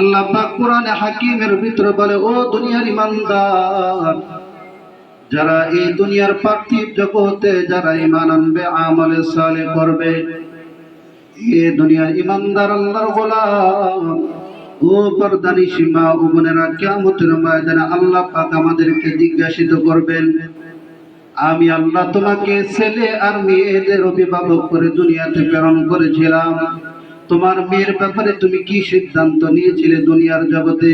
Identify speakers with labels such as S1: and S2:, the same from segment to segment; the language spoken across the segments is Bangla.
S1: আল্লাহ পাক কোরআনে হাকিমের ভিতরে বলে, ও দুনিয়ার ইমানদার, যারা এই দুনিয়ার পার্থিব জগতে যারা ইমান আনবে, আমলে সালে করবে, এ দুনিয়ার ইমানদার আল্লাহর গোলাম, ও পর্দানি সীমা ও বোনেরা, কিয়ামতের ময়দানে আল্লাহ পাক আমাদেরকে জিজ্ঞাসিত করবেন, আমি আল্লাহ তোমাকে ছেলে আর মেয়েদের অভিভাবক করে দুনিয়াতে প্রেরণ করেছিলাম। তোমার মেয়ের ব্যাপারে তুমি কি সিদ্ধান্ত নিয়েছিলে দুনিয়ার জগতে?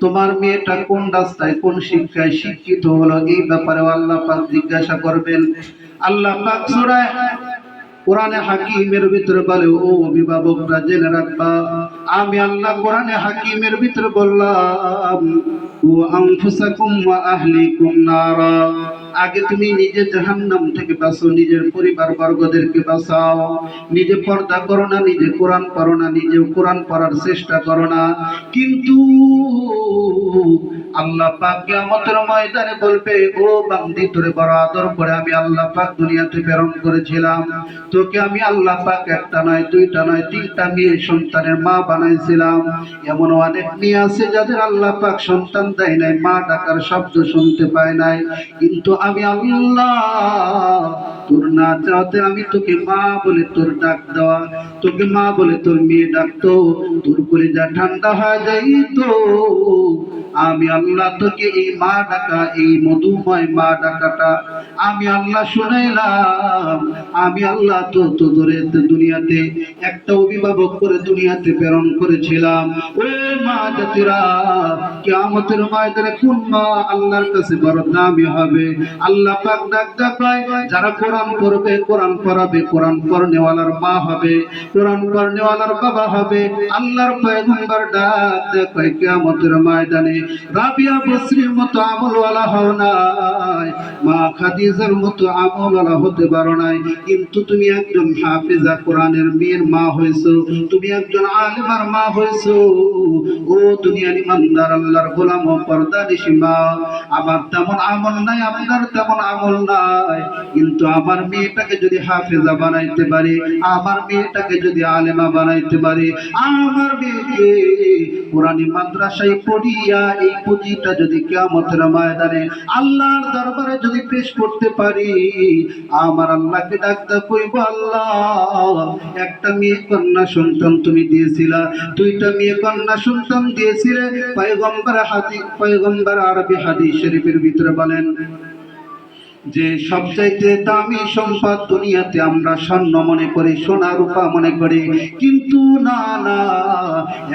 S1: তোমার মেয়েটা কোন রাস্তায়, কোন শিক্ষায় শিক্ষিত হলো? এই ব্যাপারে আল্লাহ পাক জিজ্ঞাসা করবেন। আল্লাহ পাক সূরা কোরআনে হাকিমের ভিতরে বলে, ও অভিভাবকরা, জেনে রাখবা, আমি আল্লাহ কোরআনে হাকিমের ভিতরে বললাম, ও আনফুসাকুম ওয়া আহলিকুম নারা। আগে তুমি নিজে জাহান্নাম থেকে বাঁচো, নিজের পরিবার বর্গদেরকে বাঁচাও। নিজে পর্দা করো না, নিজে কোরআন পড়ো না নিজে কোরআন পড়ার চেষ্টা করো না। কিন্তু আল্লাহ পাক কিয়ামতের ময়দানে বলবে, ও বান্দি, তোরে বড় আদর করে আমি আল্লাহ পাক দুনিয়াতে প্রেরণ করেছিলাম। তোকে আমি আল্লাহ পাক একটা নয়, দুইটা নয়, তিনটা মেয়ে সন্তানের মা বানাইছিলাম। এমন অনেক মেয়ে আছে যাদের আল্লাহ পাক সন্তান দেয় নাই, মা ডাকার শব্দ শুনতে পায় নাই। কিন্তু আমি আমি আল্লাহ, তোর না চাওতে আমি তোকে মা বলে তোর ডাক দেওয়া, তোকে মা বলে তোর মেয়ে ডাকতো। তোর করে যা ঠান্ডা হয়ে যাই তো আমি আল্লাহ তোকে এই মা ডাকা, এই মধুময় মা ডাকাটা। আমি আল্লাহ শুনাইলাম, আমি আল্লাহ তো তো ধরে দুনিয়াতে একটা অভিভাবক করে দুনিয়াতে প্রেরণ করেছিলাম। ও ময়দানে রাবিয়া মতো আমলওয়ালা হও নাই, মা খাদিজার মতো আমলওয়ালা হতে পারো নাই। কিন্তু তুমি একজন হাফেজা কোরআনের মেয়ের মা হয়েছো, তুমি একজন আলেমার মা হয়েছো ও দুনিয়ার ইমানদার, আল্লাহর গোলাম ও পর্দা মা। আমার তেমন আমল নাই, আপনার তেমন আমল নাই। কিন্তু আমার মেয়েটাকে যদি হাফেজা বানাইতে পারি, আমার মেয়েটাকে যদি আলেমা বানাইতে পারি, আমার মেয়েকে কোরআনি মাদ্রাসায় পড়িয়া এই পুঁজিটা যদি কিয়ামতের ময়দানে আল্লাহর দরবারে যদি পেশ করতে পারি, আমার আল্লাহকে ডাকতে কইব, আল্লাহ, একটা মেয়ে কন্যা সন্তান তুমি দিয়েছিলা। দুইটা মেয়ে কন্যা সন্তান দিয়েছিলে পয়গম্বর হাদি, পয়গম্বর আরবি হাদিস শরীফের ভিতরে বলেন, যে সবচাইতে দামি সম্পদ দুনিয়াতে আমরা স্বর্ণ মনে করি, সোনা রূপা মনে করি। কিন্তু না না,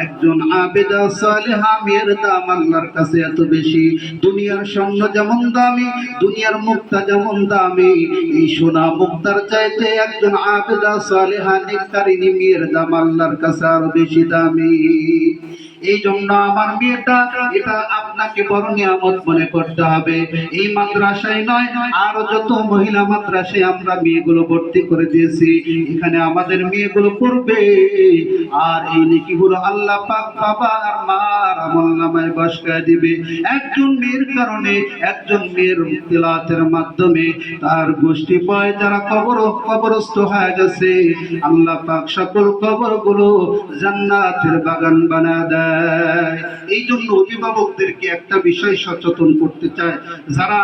S1: একজন আবেদা সালেহা মেয়ের দাম আল্লাহর কাছে এত বেশি। দুনিয়ার স্বর্ণ যেমন দামি, দুনিয়ার মুক্তা যেমন দামি, এই সোনা মুক্তার চাইতে একজন আবেদা সালেহা নিকারিনী মেয়ের দাম আল্লাহর কাছে আরও বেশি দামি। এই জন্য আমার এটা আপনাকে বড় নিয়ামত মনে করতে হবে। এই মাদ্রাসায় নয়, আরও যত মহিলা মাদ্রাসায় আমরা মেয়েগুলো ভর্তি করে দিয়েছি, এখানে আমাদের মেয়েগুলো পড়বে। আর এই নেকিগুলো আল্লাহ পাক বাবা আর মার আমল নামায় দিবে। একজন মেয়ের কারণে, একজন মেয়ের তেলাতের মাধ্যমে তার গোষ্ঠী পায় কবর, কবরস্থ হয়ে গেছে। আল্লাহ পাক সকল জান্নাতের বাগান বানা দেয়। এই জন্য অভিভাবকদেরকে একটা বিষয় সচেতন করতে চায়। যারা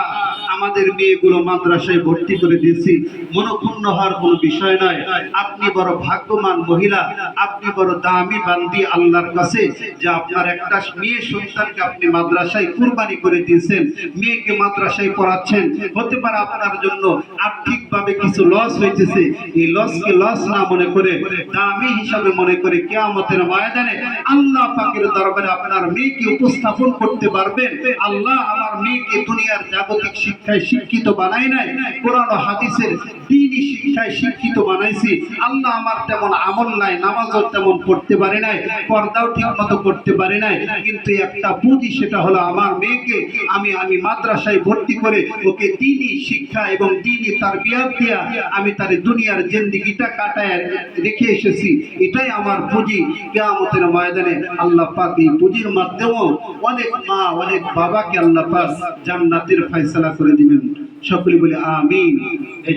S1: আমাদের মেয়েগুলো মাদ্রাসায় ভর্তি করে দিয়েছি মনক্ষুণ্ণ হওয়ার কোনো বিষয় নয় আপনি বড় ভাগ্যবান মহিলা, আপনি বড় দামি বান্দি আল্লাহর কাছে যে আপনার একটা মেয়ে সন্তানকে আপনি মাদ্রাসায় কুরবানি করে দিয়েছেন, মেয়েকে মাদ্রাসায় পড়াচ্ছেন, হতে পারে আপনার জন্য আর্থিকভাবে কিছু লস হইতেছে। এই লসকে লস না মনে করে, দামি হিসাবে মনে করে কেয়ামতের ময়দানে আল্লাহ পাকের দরবারে আপনার মেয়েকে উপস্থাপন করতে পারবেন। আল্লাহ আমার মেয়েকে দুনিয়ার জাগতিক শিক্ষায় শিক্ষিত বানাই নাই, কোরআন হাদিসের দিনই শিক্ষায় শিক্ষিত বানাইছি। আল্লাহ আমার তেমন আমল নাই, নামাজও তেমন পড়তে পারে নাই, পর্দাও ঠিক মতো করতে পারে নাই কিন্তু একটা পুঁজি সেটা হলো আমার মেয়েকে আমি আমি মাদ্রাসায় ভর্তি করে ওকে দিনই শিক্ষা এবং দিনই তার বিয়ার দিয়া আমি তার দুনিয়ার জিন্দিগিটা কাটায় রেখে এসেছি। এটাই আমার পুঁজি কেয়ামতের ময়দানে। আল্লাহ পাক এই পুঁজির মাধ্যমেও অনেক মা, অনেক বাবাকে আল্লাহ পাক জান্নাতের ফয়সালা করে দিবেন। সকলে বলে আমিন।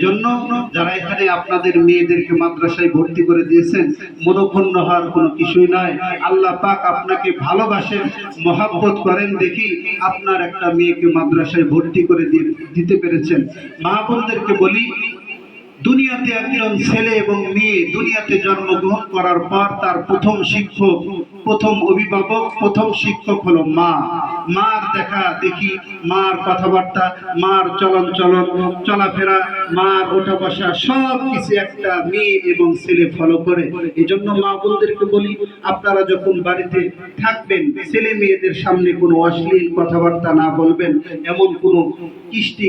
S1: জন্য যারা এখানে আপনাদের মেয়েদেরকে মাদ্রাসায় ভর্তি করে দিয়েছেন, মনোক্ষণ্ণ হওয়ার কোনো কিছুই নয় আল্লাহ পাক আপনাকে ভালোবাসেন মহাব্বত করেন দেখি আপনার একটা মেয়েকে মাদ্রাসায় ভর্তি করে দিয়ে- দিতে পেরেছেন। মা বোনদেরকে বলি দুনিয়াতে একজন ছেলে এবং মেয়ে দুনিয়াতে জন্মগ্রহণ করার পর তার প্রথম শিক্ষক, প্রথম অভিভাবক, প্রথম শিক্ষক হলো মা। মার দেখা দেখি, মার কথাবার্তা, মার চলন চলন, চলাফেরা, মার ওঠা বসা সব কিছু একটা মেয়ে এবং ছেলে ফলো করে। এই জন্য মা বোনদেরকে বলি, আপনারা যখন বাড়িতে থাকবেন, ছেলে মেয়েদের সামনে কোনো অশ্লীল কথাবার্তা না বলবেন, এমন কোনো কৃষ্টি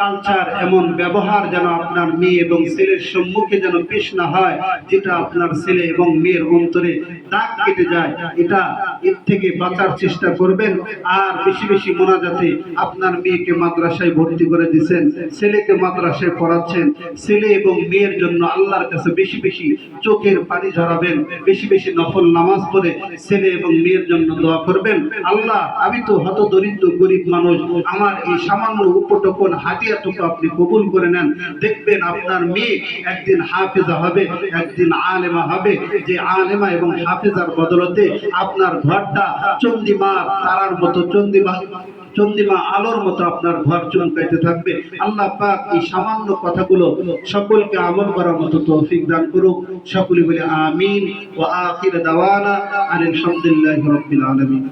S1: কালচার এমন ব্যবহার যেন আপনার মেয়ে এবং ছেলের সম্মুখে যেন পেশ না হয়, যেটা আপনার ছেলে এবং মেয়ের অন্তরে দাগ কেটে যায়, এটা এর থেকে বাঁচার চেষ্টা করবেন। আর বেশি বেশি মোনাজাতে আপনার মেয়েকে মাদ্রাসায় ভর্তি করে দিচ্ছেন, ছেলেকে মাদ্রাসায় পড়াচ্ছেন, ছেলে এবং মেয়ের জন্য আল্লাহর কাছে বেশি বেশি চোখের পানি ঝরাবেন, বেশি বেশি নফল নামাজ পড়ে ছেলে এবং মেয়ের জন্য দোয়া করবেন। আল্লাহ, আমি তো হত দরিদ্র গরিব মানুষ, আমার এই সামান্য উপটকন হাতিয়াটুকু আপনি কবুল করে নেন। দেখবেন আপনার মেয়ে একদিন হাফেজা হবে, একদিন আলেমা হবে। যে আলেমা এবং হাফেজার বদলতে আপনার ঘরটা চন্দিমা তারার মতো, চন্দিমা চন্দিমা আলোর মতো আপনার ঘর চমকাইতে থাকবে। আল্লাহ পাক এই সামান্য কথাগুলো সকলকে আমল করার মতো তৌফিক দান করুক। সকলে বলে আমিন। ও আখির দাওয়ানা আলহামদুলিল্লাহি রাব্বিল আলামিন।